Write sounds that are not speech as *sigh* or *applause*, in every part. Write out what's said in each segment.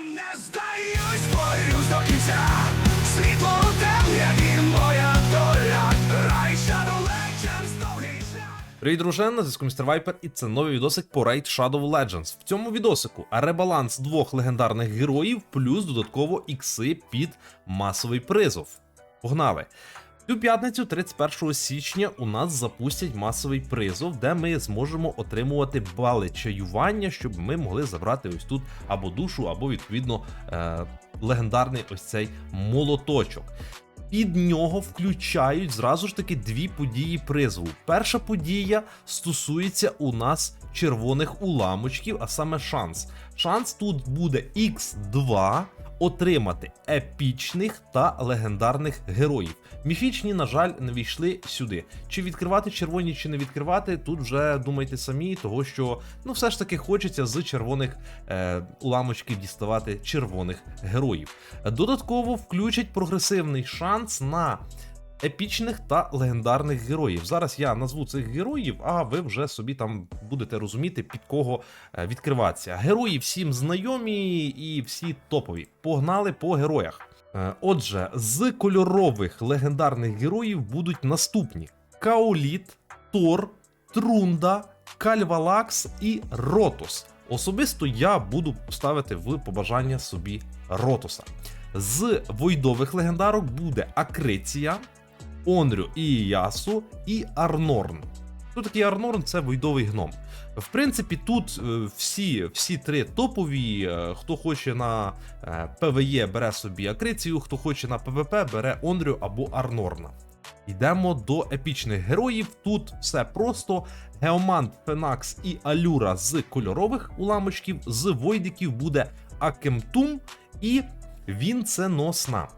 Не здаюсь, борюсь до кінця. Світло у темряві моя доля. Рай Shadow Legends. Привіт, дружина, на зв'язку Містер Вайпер, і це новий відосик по Raid Shadow Legends. В цьому відосику ребаланс двох легендарних героїв, плюс додатково ікси під масовий призов. Погнали! Цю п'ятницю, 31 січня, у нас запустять масовий призов, де ми зможемо отримувати бали чаювання, щоб ми могли забрати ось тут або душу, або відповідно е- легендарний ось цей молоточок. Під нього включають зразу ж таки дві події призову. Перша подія стосується у нас червоних уламочків, а саме шанс. Шанс тут буде X2 отримати епічних та легендарних героїв. Міфічні, на жаль, не війшли сюди. Чи відкривати червоні, чи не відкривати, тут вже думайте самі, того що ну все ж таки хочеться з червоних е, уламочків діставати червоних героїв. Додатково включать прогресивний шанс на епічних та легендарних героїв. Зараз я назву цих героїв, а ви вже собі там будете розуміти, під кого е, відкриватися. Герої всім знайомі і всі топові. Погнали по героях. Е, Отже, з кольорових легендарних героїв будуть наступні: Каоліт, Тор, Трунда, Кальвалакс і Ротус. Особисто я буду ставити в побажання собі Ротуса. З войдових легендарок буде Акриція, Онрю і Ясу і Арнорн. Хто такий Арнорн? Це войдовий гном. В принципі, тут е, всі, всі три топові. е, Хто хоче на е, ПВЕ, бере собі Акрицію, хто хоче на ПВП, бере Онрю або Арнорна. Йдемо до епічних героїв. Тут все просто. Геомант, Фенакс і Алюра з кольорових уламочків, з войдиків буде Акемтум і Вінценосна.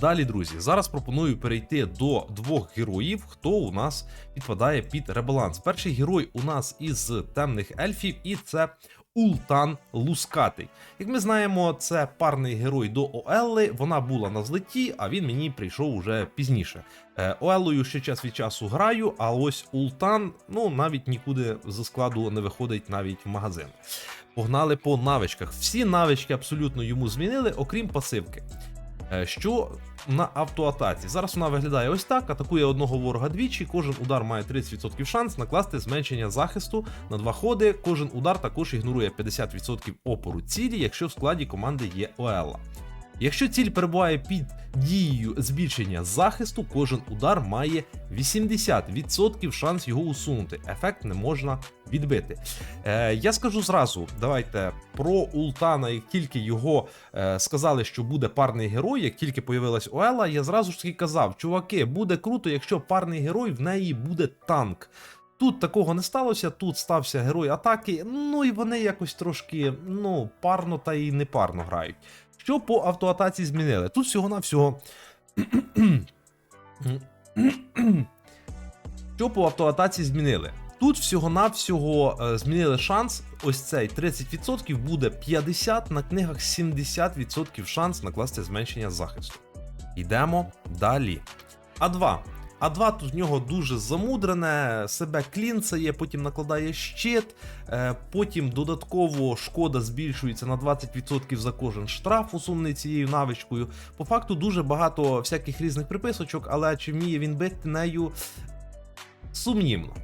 Далі, друзі, зараз пропоную перейти до двох героїв, хто у нас підпадає під ребаланс. Перший герой у нас із темних ельфів, і це Ултан Лускатий. Як ми знаємо, це парний герой до Оелли. Вона була на злеті, а він мені прийшов уже пізніше. Е, Оеллою ще час від часу граю, а ось Ултан ну навіть нікуди з складу не виходить навіть в магазин. Погнали по навичках. Всі навички абсолютно йому змінили, окрім пасивки. Е, Що на автоатаці? Зараз вона виглядає ось так: атакує одного ворога двічі. Кожен удар має 30% шанс накласти зменшення захисту на два ходи. Кожен удар також ігнорує 50% опору цілі, якщо в складі команди є Оелла. Якщо ціль перебуває під дією збільшення захисту, кожен удар має 80% шанс його усунути. Ефект не можна відбити. Е, я скажу зразу, давайте про Ултана, як тільки його е, сказали, що буде парний герой, як тільки появилась Оела, я зразу ж таки казав: чуваки, буде круто, якщо парний герой в неї буде танк. Тут такого не сталося, тут стався герой атаки, ну і вони якось трошки ну, парно та й не парно грають. Що по автоатаці змінили? Тут всього-навсього. *clears throat* Що по автоатаці змінили? Тут всього-навсього е, змінили шанс. Ось цей 30% буде 50, на книгах 70% шанс накласти зменшення захисту. Йдемо далі. А2. А2 тут в нього дуже замудрене, себе клінцає, потім накладає щит, е, потім додатково шкода збільшується на 20% за кожен штраф, усунений цією навичкою. По факту дуже багато всяких різних приписочок, але чи вміє він бити нею сумнівно.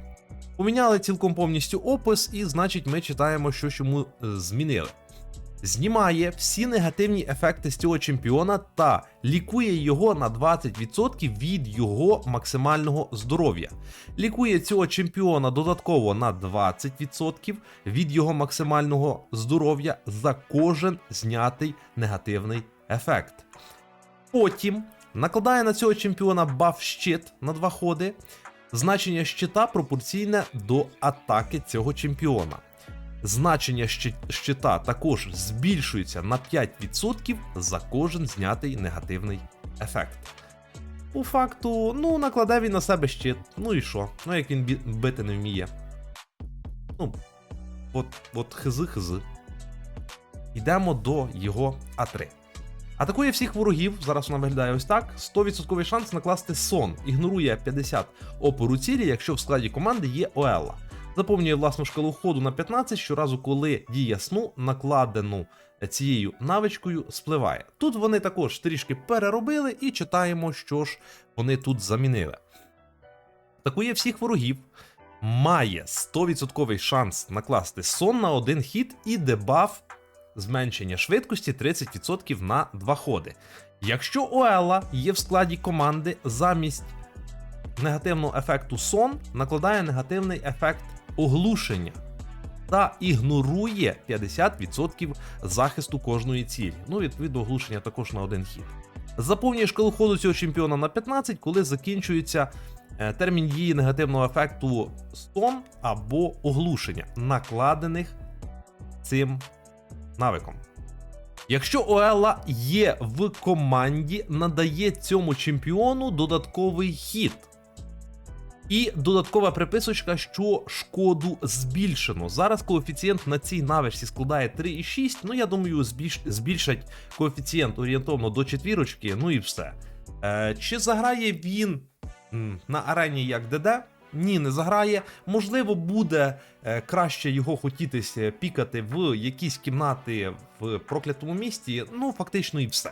Поміняли цілком повністю опис, і значить ми читаємо, що ж йому е, змінили. Знімає всі негативні ефекти з цього чемпіона та лікує його на 20% від його максимального здоров'я. Лікує цього чемпіона додатково на 20% від його максимального здоров'я за кожен знятий негативний ефект. Потім накладає на цього чемпіона баф щит на два ходи. Значення щита пропорційне до атаки цього чемпіона. Значення щита також збільшується на 5% за кожен знятий негативний ефект. По факту, ну, накладе він на себе щит. Ну і що? Ну як він бити не вміє. Ну, от, от хизи-хизи. Йдемо до його А3. Атакує всіх ворогів, зараз вона виглядає ось так. 100% шанс накласти сон. Ігнорує 50 опору цілі, якщо в складі команди є Оелла. Заповнює власну шкалу ходу на 15 щоразу, коли дія сну накладену цією навичкою спливає. Тут вони також трішки переробили і читаємо, що ж вони тут замінили. Атакує всіх ворогів, має 100% шанс накласти сон на один хід і дебаф зменшення швидкості 30% на 2 ходи. Якщо Оелла є в складі команди замість негативного ефекту сон, накладає негативний ефект оглушення та ігнорує 50% захисту кожної цілі. Ну, відповідно, оглушення також на один хід. Заповнює шкалу ходу цього чемпіона на 15, коли закінчується е, термін дії негативного ефекту сон або оглушення, накладених цим навиком. Якщо Оелла є в команді, надає цьому чемпіону додатковий хід. І додаткова приписочка, що шкоду збільшено. Зараз коефіцієнт на цій навичці складає 3,6. Ну, я думаю, збільш... збільшать коефіцієнт орієнтовно до четвірочки, ну і все. Е, чи заграє він на арені як ДД? Ні, не заграє. Можливо, буде е, краще його хотітися пікати в якісь кімнати в проклятому місті. Ну, фактично, і все.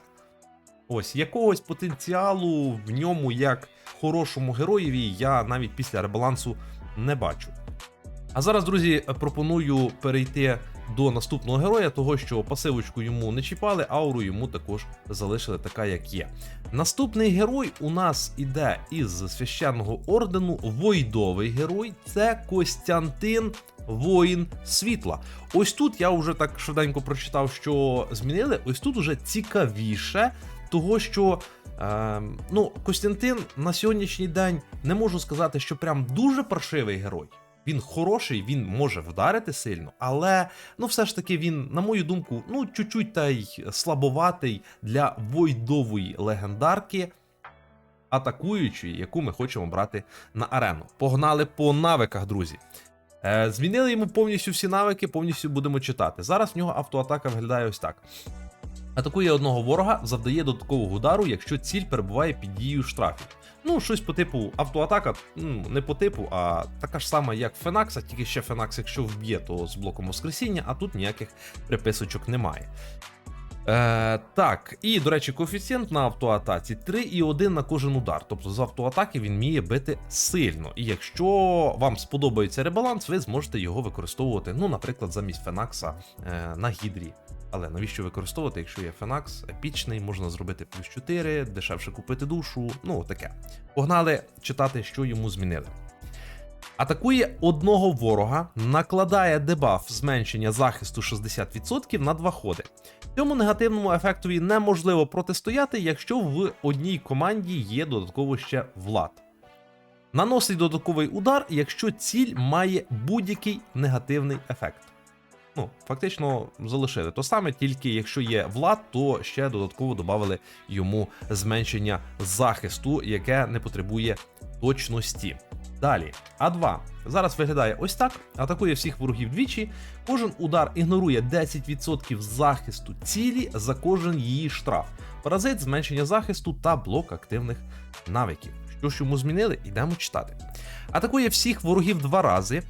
Ось якогось потенціалу в ньому як хорошому героєві я навіть після ребалансу не бачу. А зараз, друзі, пропоную перейти до наступного героя, того що пасивочку йому не чіпали, ауру йому також залишили така, як є. Наступний герой у нас іде із священного ордену Войдовий герой. Це Костянтин Воїн Світла. Ось тут я вже так швиденько прочитав, що змінили. Ось тут уже цікавіше, того що. Е, ну, Костянтин на сьогоднішній день не можу сказати, що прям дуже паршивий герой. Він хороший, він може вдарити сильно, але ну все ж таки він, на мою думку, ну чуть-чуть та й слабоватий для войдової легендарки, атакуючої, яку ми хочемо брати на арену. Погнали по навиках, друзі. Е, змінили йому повністю всі навики, повністю будемо читати. Зараз в нього автоатака виглядає ось так. Атакує одного ворога, завдає додаткового удару, якщо ціль перебуває під дією штрафів. Ну, щось по типу автоатака, ну, не по типу, а така ж сама, як Фенакса, тільки ще Фенакс, якщо вб'є, то з блоком Воскресіння, а тут ніяких приписочок немає. Е, так, і, до речі, коефіцієнт на автоатаці 3,1 на кожен удар. Тобто з автоатаки він вміє бити сильно. І якщо вам сподобається ребаланс, ви зможете його використовувати, ну, наприклад, замість Фенакса е, на гідрі. Але навіщо використовувати, якщо є Фенакс, епічний, можна зробити плюс 4, дешевше купити душу, ну таке. Погнали читати, що йому змінили. Атакує одного ворога, накладає дебаф зменшення захисту 60% на два ходи. Цьому негативному ефектові неможливо протистояти, якщо в одній команді є додатково ще влад. Наносить додатковий удар, якщо ціль має будь-який негативний ефект. Ну, фактично залишили то саме, тільки якщо є влад, то ще додатково додали йому зменшення захисту, яке не потребує точності. Далі, А2. Зараз виглядає ось так: атакує всіх ворогів двічі. Кожен удар ігнорує 10% захисту цілі за кожен її штраф. Паразит, зменшення захисту та блок активних навиків. Що ж йому змінили, йдемо читати. Атакує всіх ворогів два рази.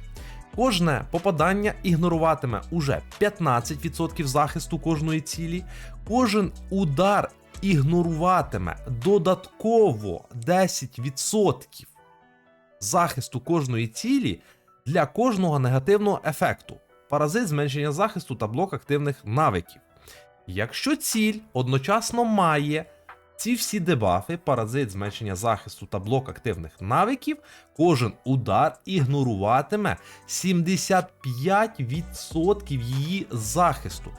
Кожне попадання ігноруватиме уже 15% захисту кожної цілі. Кожен удар ігноруватиме додатково 10% захисту кожної цілі для кожного негативного ефекту. Паразит зменшення захисту та блок активних навиків. Якщо ціль одночасно має ці всі дебафи, паразит зменшення захисту та блок активних навиків, кожен удар ігноруватиме 75% її захисту.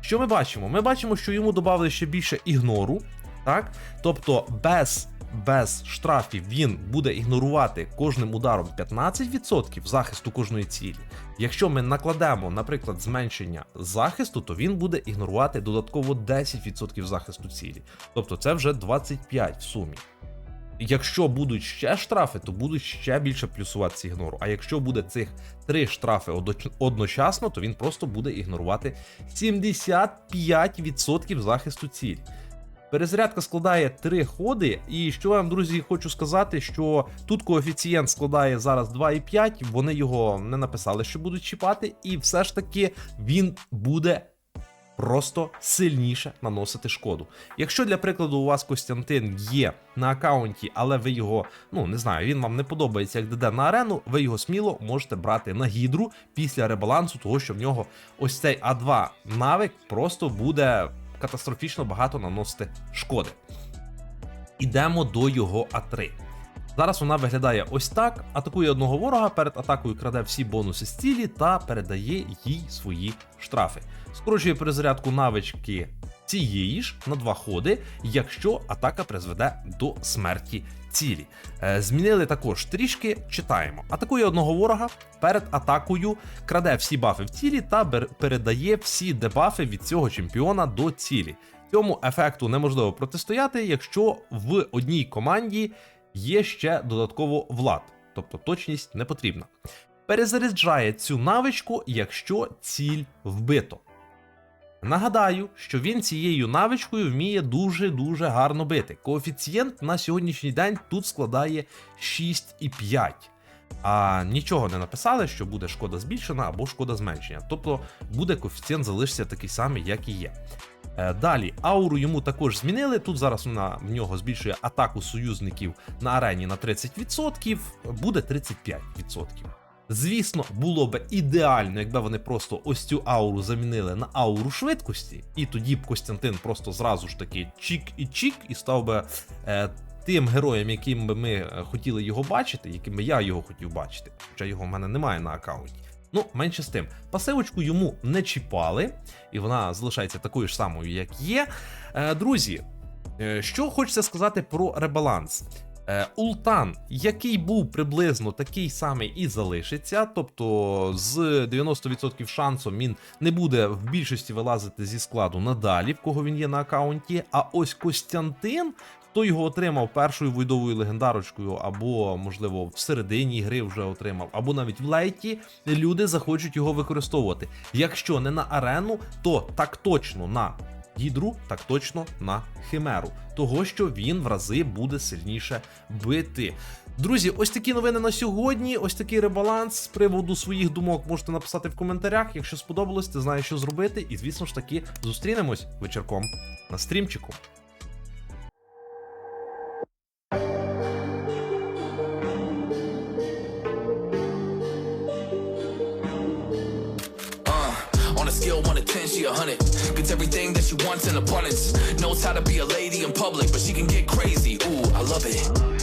Що ми бачимо? Ми бачимо, що йому додали ще більше ігнору, так? Тобто без, без штрафів він буде ігнорувати кожним ударом 15% захисту кожної цілі. Якщо ми накладемо, наприклад, зменшення захисту, то він буде ігнорувати додатково 10% захисту цілі. Тобто це вже 25 в сумі. Якщо будуть ще штрафи, то будуть ще більше плюсуватися ігнору. А якщо буде цих три штрафи одночасно, то він просто буде ігнорувати 75% захисту цілі. Перезарядка складає 3 ходи, і що я вам, друзі, хочу сказати, що тут коефіцієнт складає зараз 2,5, вони його не написали, що будуть чіпати, і все ж таки він буде просто сильніше наносити шкоду. Якщо для прикладу у вас Костянтин є на аккаунті, але ви його, ну не знаю, він вам не подобається як ДД на арену, ви його сміло можете брати на гідру після ребалансу, того що в нього ось цей А2 навик просто буде катастрофічно багато наносити шкоди. Ідемо до його А3. Зараз вона виглядає ось так: атакує одного ворога, перед атакою краде всі бонуси з цілі та передає їй свої штрафи. Скорочує перезарядку навички цієї ж на два ходи, якщо атака призведе до смерті цілі. Е, Змінили також трішки, читаємо. Атакує одного ворога перед атакою, краде всі бафи в цілі та передає всі дебафи від цього чемпіона до цілі. Цьому ефекту неможливо протистояти, якщо в одній команді є ще додатково влад, тобто точність не потрібна. Перезаряджає цю навичку, якщо ціль вбито. Нагадаю, що він цією навичкою вміє дуже-дуже гарно бити. Коефіцієнт на сьогоднішній день тут складає 6,5. А нічого не написали, що буде шкода збільшена або шкода зменшення. Тобто буде коефіцієнт залишиться такий самий, як і є. Е, Далі ауру йому також змінили. Тут зараз вона в нього збільшує атаку союзників на арені на 30%, буде 35%. Звісно, було б ідеально, якби вони просто ось цю ауру замінили на ауру швидкості, і тоді б Костянтин просто зразу ж таки чік і чік, і став би е, тим героєм, яким би ми е, хотіли його бачити, яким би я його хотів бачити. Хоча його в мене немає на аккаунті. Ну, менше з тим, пасивочку йому не чіпали, і вона залишається такою ж самою, як є. Е, друзі, е, що хочеться сказати про ребаланс. Е, Ултан, який був приблизно такий самий і залишиться, тобто з 90% шансом він не буде в більшості вилазити зі складу надалі, в кого він є на аккаунті. А ось Костянтин, хто його отримав першою войдовою легендарочкою, або, можливо, в середині гри вже отримав, або навіть в лейті, люди захочуть його використовувати. Якщо не на арену, то так точно на гідру, так точно на химеру, того що він в рази буде сильніше бити. Друзі, ось такі новини на сьогодні. Ось такий ребаланс з приводу своїх думок можете написати в коментарях. Якщо сподобалось, ти знаєш, що зробити. І звісно ж таки зустрінемось вечірком на стрімчику. Wants in abundance. Knows how to be a lady in public, but she can get crazy.